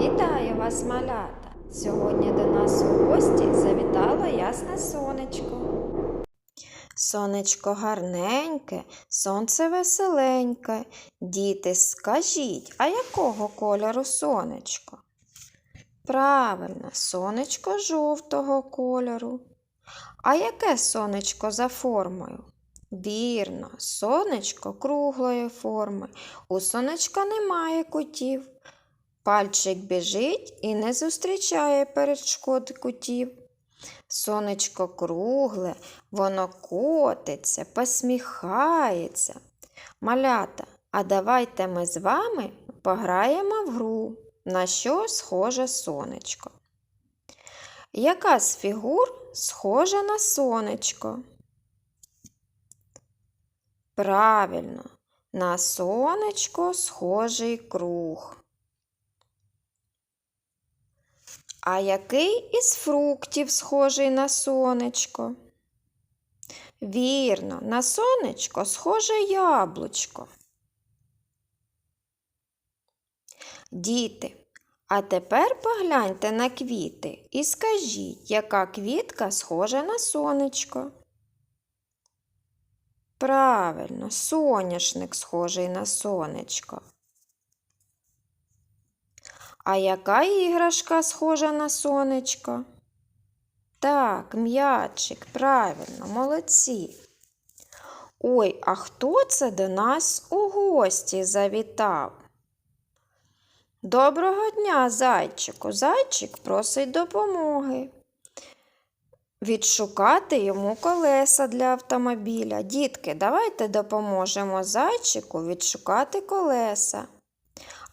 Вітаю вас, малята! Сьогодні до нас у гості завітало ясне сонечко. Сонечко гарненьке, сонце веселеньке. Діти, скажіть, а якого кольору сонечко? Правильно, сонечко жовтого кольору. А яке сонечко за формою? Вірно, сонечко круглої форми. У сонечка немає кутів. Пальчик біжить і не зустрічає перешкод кутів. Сонечко кругле, воно котиться, посміхається. Малята, а давайте ми з вами пограємо в гру, на що схоже сонечко. Яка з фігур схожа на сонечко? Правильно, на сонечко схожий круг. А який із фруктів схожий на сонечко? Вірно, на сонечко схоже яблучко. Діти, а тепер погляньте на квіти і скажіть, яка квітка схожа на сонечко? Правильно, соняшник схожий на сонечко. А яка іграшка схожа на сонечко? Так, м'ячик, правильно, молодці. Ой, а хто це до нас у гості завітав? Доброго дня, зайчику. Зайчик просить допомоги. Відшукати йому колеса для автомобіля. Дітки, давайте допоможемо зайчику відшукати колеса.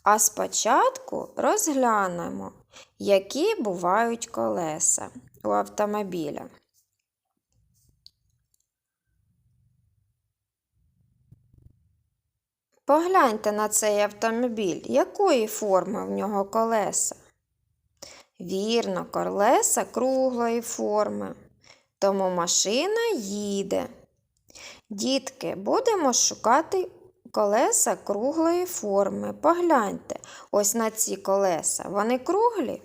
А спочатку розглянемо, які бувають колеса у автомобіля. Погляньте на цей автомобіль, якої форми в нього колеса. Вірно, колеса круглої форми, тому машина їде. Дітки, будемо шукати колеса круглої форми. Погляньте ось на ці колеса. Вони круглі?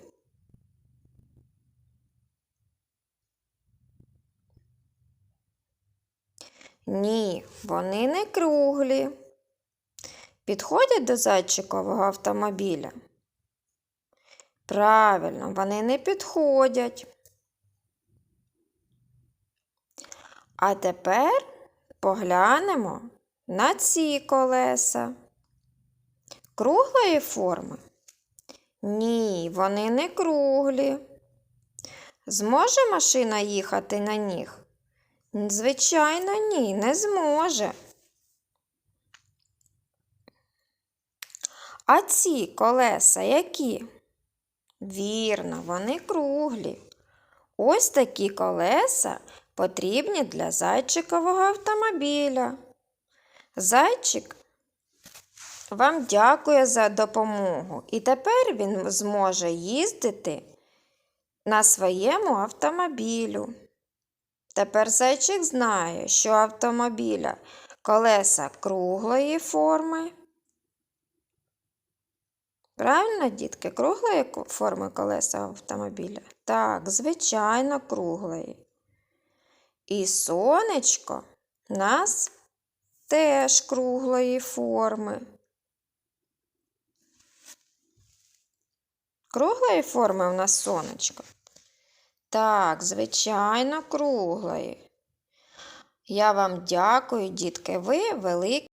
Ні, вони не круглі. Підходять до зайчикового автомобіля? Правильно, вони не підходять. А тепер поглянемо на ці колеса. Круглої форми? Ні, вони не круглі. Зможе машина їхати на них? Звичайно, ні, не зможе. А ці колеса які? Вірно, вони круглі. Ось такі колеса потрібні для зайчикового автомобіля. Зайчик вам дякує за допомогу, і тепер він зможе їздити на своєму автомобілю. Тепер зайчик знає, що автомобіля колеса круглої форми. Правильно, дітки, круглої форми колеса автомобіля? Так, звичайно, круглої. І сонечко нас теж круглої форми. Круглої форми у нас сонечко? Так, звичайно, круглої. Я вам дякую, дітки, ви великі.